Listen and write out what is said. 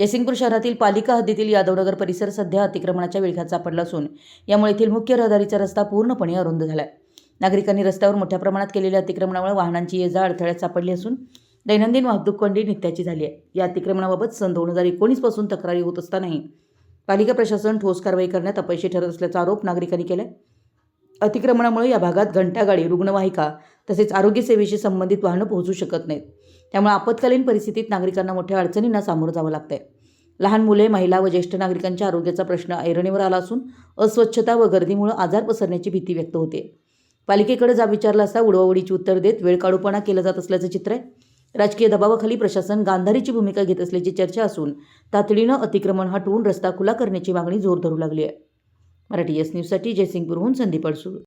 जयसिंगपूर शहरातील पालिका हद्दीतील यादवनगर परिसर सध्या अतिक्रमणाच्या विळख्यात सापडला असून यामुळे येथील मुख्य रहदारीचा रस्ता पूर्णपणे अरुंद झाला आहे नागरिकांनी रस्त्यावर मोठ्या प्रमाणात केलेल्या अतिक्रमणामुळे वाहनांची ये जा अडथळ्यात सापडली असून दैनंदिन वाहतूक कोंडी नित्याची झाली आहे. या अतिक्रमणाबाबत सन दोन हजार एकोणीसपासून तक्रारी होत असतानाही पालिका प्रशासन ठोस कारवाई करण्यात अपयशी ठरत असल्याचा आरोप नागरिकांनी केला अतिक्रमणामुळे या भागात घंटागाडी रुग्णवाहिका तसेच आरोग्यसेवेशी संबंधित वाहनं पोहोचू शकत नाहीत. त्यामुळे आपत्कालीन परिस्थितीत नागरिकांना मोठ्या अडचणींना सामोरं जावं लागतंय. लहान मुले महिला व ज्येष्ठ नागरिकांच्या आरोग्याचा प्रश्न ऐरणीवर आला असून अस्वच्छता व गर्दीमुळे आजार पसरण्याची भीती व्यक्त होते. पालिकेकडे जा विचारला असता उडवाउडीची उत्तर देत वेळ काढूपणा केला जात असल्याचं चित्र आहे. राजकीय दबावाखाली प्रशासन गांधारीची भूमिका घेत असल्याची चर्चा असून तातडीनं अतिक्रमण हटवून रस्ता खुला करण्याची मागणी जोर धरू लागली आहे. मराठी एस न्यूजसाठी जयसिंगपूरहून संदीप अडसूळ.